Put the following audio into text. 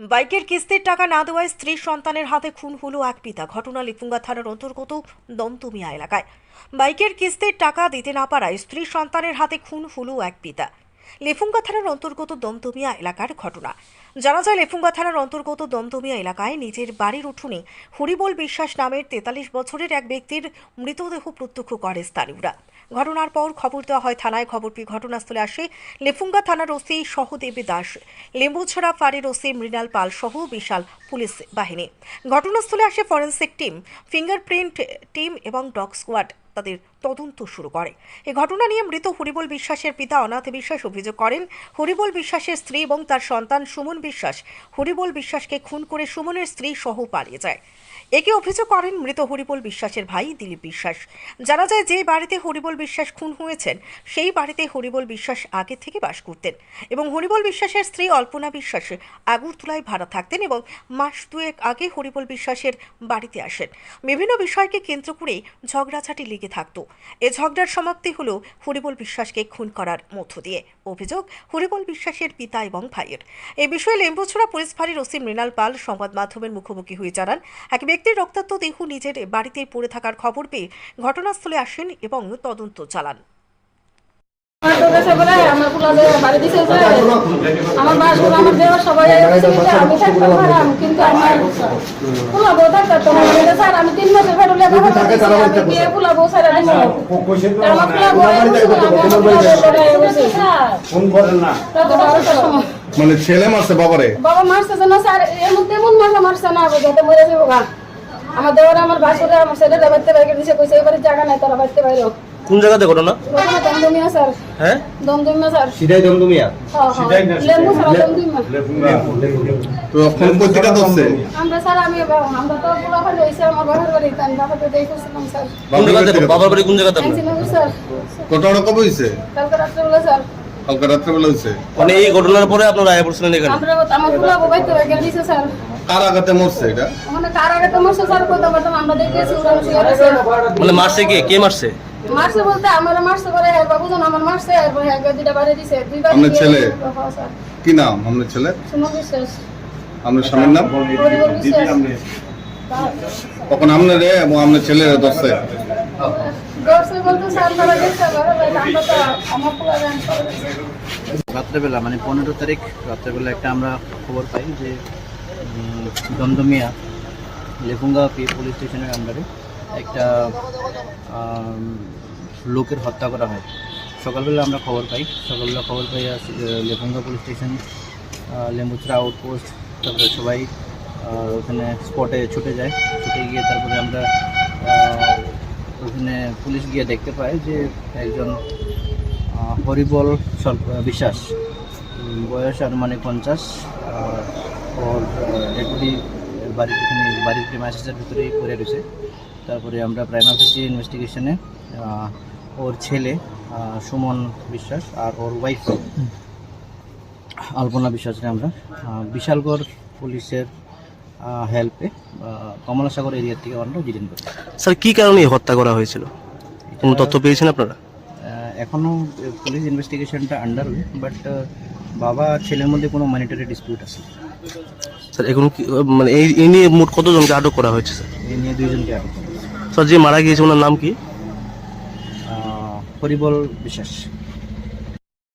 বাইকের কিস্তির টাকা না দেওয়ায় স্ত্রী সন্তানের হাতে খুন হলো এক পিতা। ঘটনা লিপুঙ্গা থানার অন্তর্গত দমতুমিয়া এলাকায়। বাইকের কিস্তির টাকা দিতে না পারায় স্ত্রী সন্তানের হাতে খুন হলো এক পিতা। লেফুঙ্গা থানার অন্তর্গত দমদমিয়া এলাকার ঘটনা। জানা যায়, লেফুঙ্গা থানার অন্তর্গত দমদমিয়া এলাকায় নিজের বাড়ির উঠোনে হরিবল বিশ্বাস নামের তেতাল্লিশ বছরের এক ব্যক্তির মৃতদেহ প্রত্যক্ষ করে স্থানীয়রা। ঘটনার পর খবর দেওয়া হয়, থানায় খবর পেয়ে ঘটনাস্থলে আসে লেফুঙ্গা থানার ওসি সহদেবী দাস। লেম্বুছড়া ফাঁড়ির ওসি মৃণাল পাল সহ বিশাল পুলিশ বাহিনী। ঘটনাস্থলে আসে ফরেন্সিক টিম, ফিঙ্গারপ্রিন্ট টিম এবং ডগ স্কোয়াড। তাদের তদন্ত শুরু করে। এ ঘটনা নিয়ে মৃত হরিবল বিশ্বাসের পিতা অনাথ বিশ্বাস অভিযোগ করেন। হরিবল বিশ্বাসের স্ত্রী এবং তার সন্তান সুমন বিশ্বাস হরিবল বিশ্বাসকে খুন করে সুমনের স্ত্রী সহ পালিয়ে যায়। একে অভিযোগ করেন মৃত হরিবল বিশ্বাসের ভাই দিলীপ বিশ্বাস। জানা যায় যে বাড়িতে হরিবল বিশ্বাস খুন হয়েছেন, সেই বাড়িতে হরিবল বিশ্বাস আগে থেকে বাস করতেন এবং হরিবল বিশ্বাসের স্ত্রী অল্পনা বিশ্বাস আগরতলায় ভাড়া থাকতেন এবং মাস দুয়েক আগে হরিবল বিশ্বাসের বাড়িতে আসেন। বিভিন্ন বিষয়কে কেন্দ্র করে ঝগড়াঝাটি লেগে থাকতো। এ ঝগড়ার সমাপ্তি হল হরিবল বিশ্বাসকে খুন করার মধ্য দিয়ে। অভিযোগ, হরিবল বিশ্বাসের পিতা এবং ভাইয়ের। এ বিষয়ে লেম্বুছড়া পুলিশ ফাঁড়ির ওসি মৃণাল পাল সংবাদ মাধ্যমের মুখোমুখি হয়ে জানান, এক ব্যক্তির রক্তাক্ত দেহ নিজের বাড়িতে পড়ে থাকার খবর পেয়ে ঘটনাস্থলে আসেন এবং তদন্ত চালান। আমি মানে ছেলে মারছে বাবারে। বাবা মারছে না স্যার এমন তেমন মাসে মারছে না আমার দেওয়ার আমার বাসুরে আমার ছেলেটা বাড়তে বাইরে দিছে কইছে এবারে জায়গা নাই, তারা বাড়তে বাইরে কোন জায়গাতে ঘটনা? ওখানে দমদমিয়া স্যার। হ্যাঁ? দমদমিয়া স্যার। সিধাই দমদমিয়া? লেম্বু স্যার দমদমিয়া। তো ফোন পত্রিকা ধরছে? আমরা স্যার আমি আমরা তো পুরো ভালো হয়েছে আমার বাবার বাড়ি তাই বাবাকে দেখেছিলাম স্যার। কোন জায়গাতে বাবার বাড়ি কোন জায়গাতে স্যার। ঘটনা কবে হয়েছে? কালকে স্যার। মানে এই ঘটনার পরে আপনারা আয় পড়ছিলেন এখানে? আমরা আমার পুরো বাবাই তো গেল স্যার। কার আঘাতে মরছে এটা? ওখানে কার আগে স্যার কইতে পারতাম আমরা দেখেছি মানে মারছে কে? কে মারছে? মারছে বলতে আমার মারছে পরে হ্যাঁ বাবু জন আমার মারছে হ্যাঁ দুইটা বাড়ি দিছে দুইবার আপনার ছেলে? কি নাম আপনার ছেলে? সুমন বিশ্বাস। আপনার স্বামীর নাম? হরিবল বিশ্বাস। তখন আপনার রে এবং আপনার ছেলের দিছে। রাত্রেবেলা মানে পনেরো তারিখ রাত্রেবেলা একটা আমরা খবর পাই যে দমদমিয়া লেফুঙ্গা পি পুলিশ স্টেশনের আন্ডারে একটা লোকের হত্যা করা হয়। সকালবেলা আমরা খবর পাই। সকালবেলা খবর পাই আহ, পুলিশ স্টেশন আহ, লেম্বুচড়া আউটপোস্ট তারপরে সবাই ওখানে স্পটে ছুটে যায়। ছুটে গিয়ে তারপরে আমরা ওখানে পুলিশ গিয়ে দেখতে পাই যে একজন হরিবল বিশ্বাস বয়স আনুমানিক পঞ্চাশ ওর ডেপুটি বাড়ির বাড়ির প্রেমাইসেসের ভিতরেই পড়ে রয়েছে। তারপরে আমরা প্রাইমার প্রাইমারি ইনভেস্টিগেশনে ওর ছেলে সুমন বিশ্বাস আর ওর ওয়াইফ আলপনা বিশ্বাসকে আমরা বিশালগড় পুলিশের হেল্পে কমলাসাগর এরিয়ার থেকে আমরা ডিটেন করি। স্যার কী কারণে হত্যা করা হয়েছিল? কোনো তথ্য পেয়েছেন আপনারা? এখনও পুলিশ ইনভেস্টিগেশনটা আন্ডার বাট বাবা ছেলের মধ্যে কোনো মনিটারি ডিসপিউট আছে? স্যার এখন কি মানে এই এই নিয়ে মোট কতজনকে আটক করা হয়েছে স্যার? এই নিয়ে দুইজনকে আটক করা স্যার যে মারা গিয়েছে ওনার নাম কি? হরিবল বিশ্বাস।